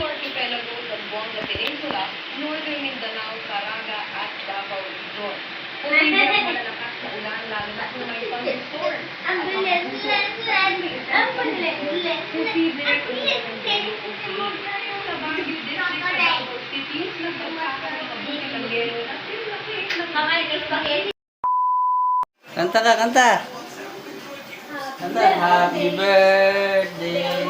Archipelago, Zamboanga Peninsula, Northern Mindanao, Caraga at Davao Region. Pwede ang malalakas na ulan lalo na kung may thunderstorm. Ang bilis, bilis, bilis. Ang bilis, bilis, Posible bilis. kung sa Baguio District sa Davao City, nagsasaka ng mabuti ng yelo na sinlaki ng ng spaghetti. Kanta ka, kanta. Kanta. Happy birthday.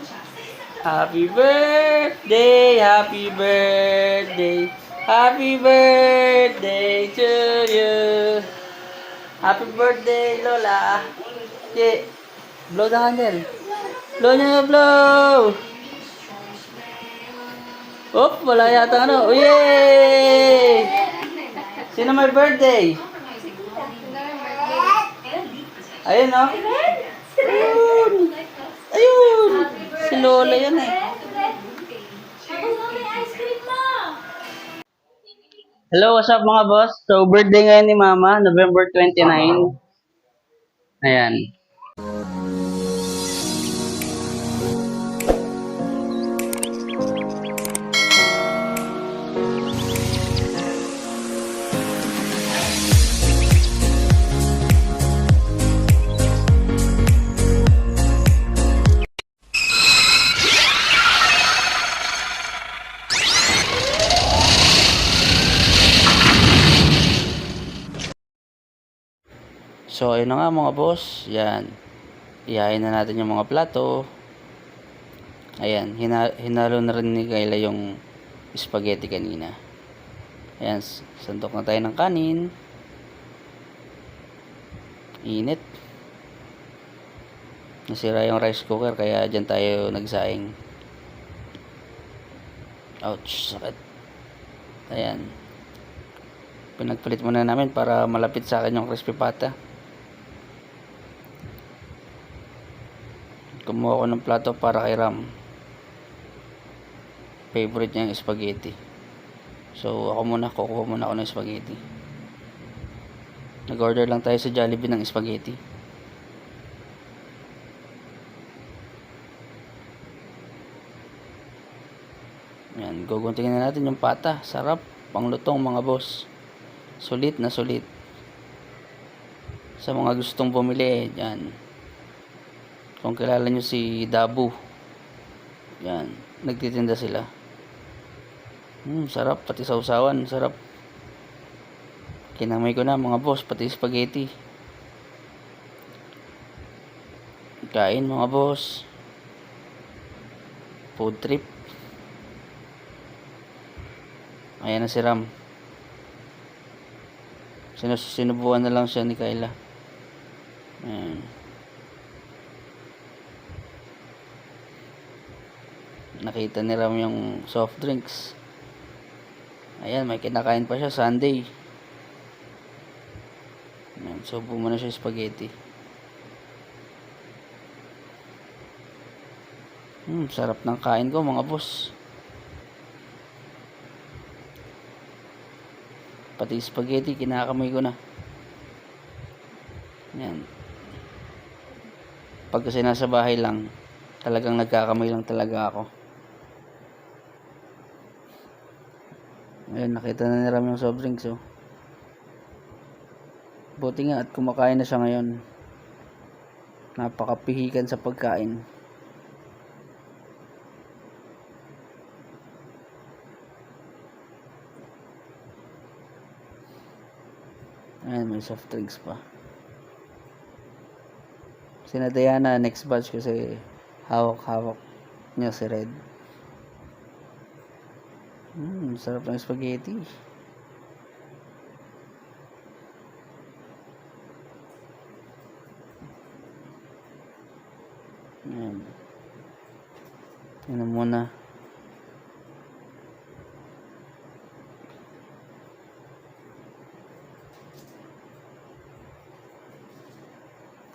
Happy birthday, happy birthday, happy birthday to you. Happy birthday, Lola. Yeah. Blow the candle. Blow niya, blow. Oop, wala yata ano. Oh, yay! Sino may birthday? Ayun, no? Ayun! Ayun! Si Lola yan eh. Hello, what's up mga boss? So, birthday ngayon ni Mama, November 29. Ayan. So, ayun na nga mga boss. Yan. Iyain na natin yung mga plato. Ayan. Hina hinalo na rin ni Kayla yung spaghetti kanina. Ayan. Sandok na tayo ng kanin. Init. Nasira yung rice cooker kaya dyan tayo nagsaing. Ouch. Sakit. Ayan. Pinagpalit muna namin para malapit sa akin yung crispy pata. Kumuha ko ng plato para kay Ram. Favorite niya yung spaghetti. So, ako muna, kukuha muna ako ng spaghetti. Nag-order lang tayo sa Jollibee ng spaghetti. Yan, guguntingin na natin yung pata. Sarap, panglutong mga boss. Sulit na sulit. Sa mga gustong bumili, yan. Kung kilala nyo si Dabu, yan, nagtitinda sila. Hmm, sarap, pati sausawan, sarap. Kinamay ko na mga boss, pati spaghetti. Kain mga boss. Food trip. Ayan na si Ram. Sinu sinubuan na lang siya ni Kayla. Ayan. Nakita ni Ram yung soft drinks. Ayan, may kinakain pa siya Sunday. Ayan, subo mo na siya spaghetti. Hmm, sarap ng kain ko mga boss. Pati spaghetti, kinakamay ko na. Yan. Pag kasi nasa bahay lang, talagang nagkakamay lang talaga ako. Ayun, nakita na ni Ram yung soft drinks, oh. Buti nga at kumakain na siya ngayon. Napakapihikan sa pagkain. Ayan, may soft drinks pa. Sina Diana, next batch kasi hawak-hawak niya si Red. Hmm, sarap ng spaghetti. Ayan. Ano muna.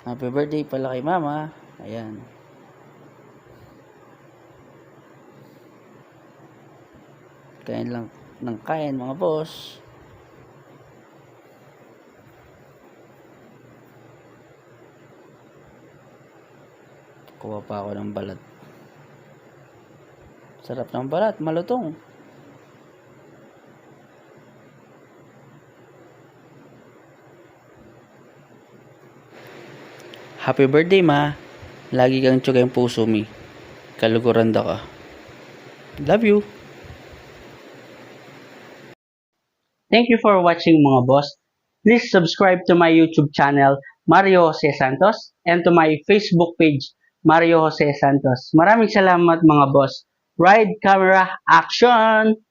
Happy birthday pala kay mama. Ayan. Kain lang ng kain mga boss. Kuha pa ako ng balat. Sarap ng balat, malutong. Happy birthday, ma. Lagi kang tsuga yung puso mi. Kaluguran da ka. Love you. Thank you for watching mga boss. Please subscribe to my YouTube channel, Mario Jose Santos, and to my Facebook page, Mario Jose Santos. Maraming salamat mga boss. Ride camera action!